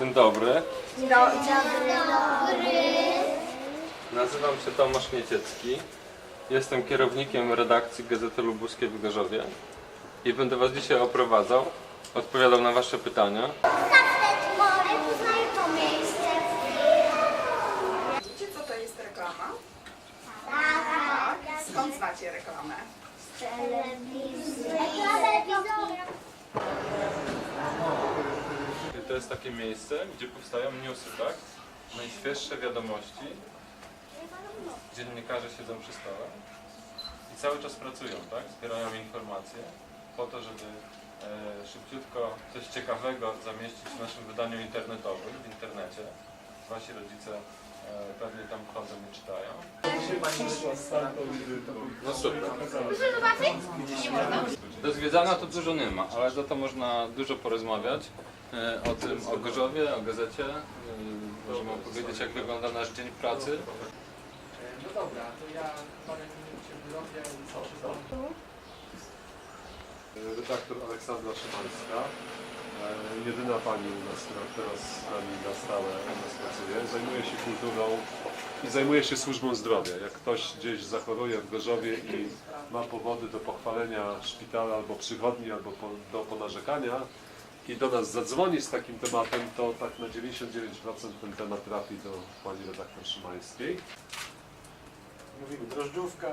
Dzień dobry. Dzień dobry. Nazywam się Tomasz Nieciecki. Jestem kierownikiem redakcji Gazety Lubuskie w Gorzowie i będę Was dzisiaj oprowadzał, odpowiadał na Wasze pytania. Wiecie, co to jest reklama? Tak. Skąd znacie reklamę? Telewizja. To jest takie miejsce, gdzie powstają newsy, tak? Najświeższe wiadomości. Dziennikarze siedzą przy stole i cały czas pracują, tak? Zbierają informacje po to, żeby e, szybciutko coś ciekawego zamieścić w naszym wydaniu internetowym, w internecie. Wasi rodzice e, pewnie tam wchodzą i czytają. No super. Do zwiedzania to dużo nie ma, ale za to można dużo porozmawiać e, o tym, o Gorzowie, o gazecie. E, Możemy opowiedzieć, jak wygląda nasz dzień pracy. No dobra, to ja parę minut się wyrobię i redaktor Aleksandra Szymańska. E, Jedyna pani u nas, która teraz z nami na stałe u nas pracuje. Zajmuje się kulturą i zajmuje się służbą zdrowia. Jak ktoś gdzieś zachoruje w Gorzowie i ma powody do pochwalenia szpitala albo przychodni, albo po, do ponarzekania i do nas zadzwoni z takim tematem, to tak na 99% ten temat trafi do pani redaktor Szymańskiej. Mówimy drożdżówka.